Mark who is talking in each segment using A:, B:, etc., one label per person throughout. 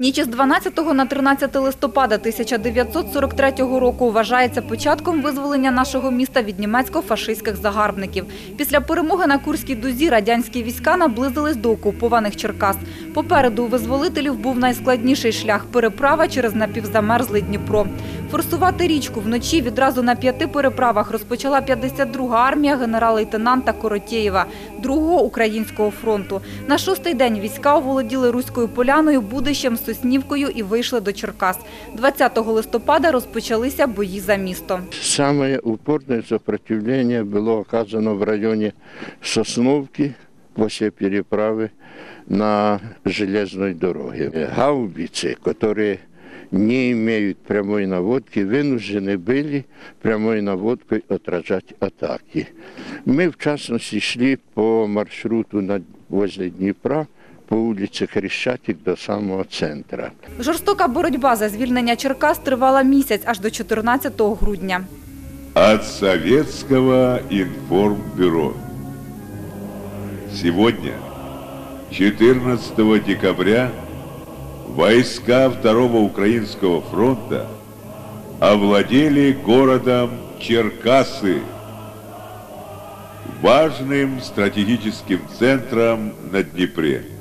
A: Ніч із 12 на 13 листопада 1943 року вважається початком визволення нашого міста від німецько-фашистських загарбників. Після перемоги на Курській дузі радянські війська наблизились до окупованих Черкас. Попереду у визволителів був найскладніший шлях – переправа через напівзамерзлий Дніпро. Форсувати річку вночі відразу на п'яти переправах розпочала 52-га армія генерал-лейтенанта Коротєєва, другого українського фронту. На шостий день війська оволоділи Руською поляною, Будищем, Соснівкою і вийшли до Черкас. 20 листопада розпочалися бої за місто.
B: Самое упорное сопротивление было оказано в районе Сосновки после переправы на железной дороге. Гаубицы, которые не имеют прямой наводки, вынуждены были прямой наводкой отражать атаки. Мы, в частности, шли по маршруту над- возле Днепра, по улице Хрещатик до самого центра.
A: Жорстока боротьба за звільнення Черкас тривала місяць аж до 14 грудня.
C: От Советского информбюро. Сегодня, 14 декабря, войска Второго Украинского фронта овладели городом Черкасы, важным стратегическим центром на Днепре.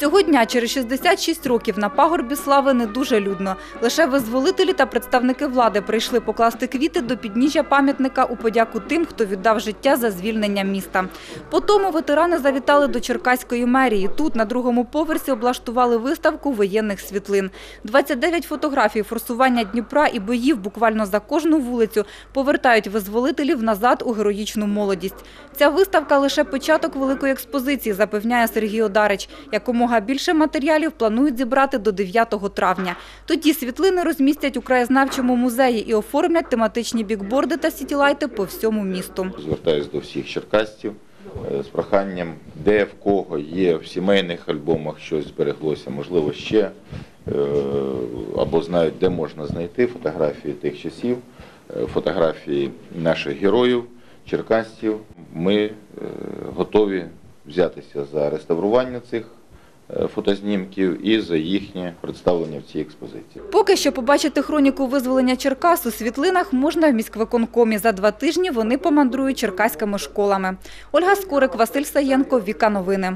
A: Цього дня через 66 років на пагорбі слави не дуже людно. Лише визволителі та представники влади прийшли покласти квіти до підніжжя пам'ятника у подяку тим, хто віддав життя за звільнення міста. По тому ветерани завітали до Черкаської мерії. Тут на другому поверсі облаштували виставку воєнних світлин. 29 фотографій форсування Дніпра і боїв буквально за кожну вулицю повертають визволителів назад у героїчну молодість. Ця виставка лише початок великої експозиції, запевняє Сергій Одарич. Якомога більше матеріалів планують зібрати до 9 травня. Тоді світлини розмістять у краєзнавчому музеї і оформлять тематичні бікборди та сітілайти по всьому місту.
D: Звертаюсь до всіх черкастів е, з проханням, де в кого є в сімейних альбомах щось збереглося, можливо, ще е, або знають, де можна знайти фотографії тих часів, е, фотографії наших героїв, черкастів. Ми готові взятися за реставрування цих фотознімків і за їхнє представлення в цій експозиції.
A: Поки що побачити хроніку визволення Черкас у світлинах можна в міськвиконкомі. За два тижні вони помандрують черкаськими школами. Ольга Скорик, Василь Саєнко, Віка Новини.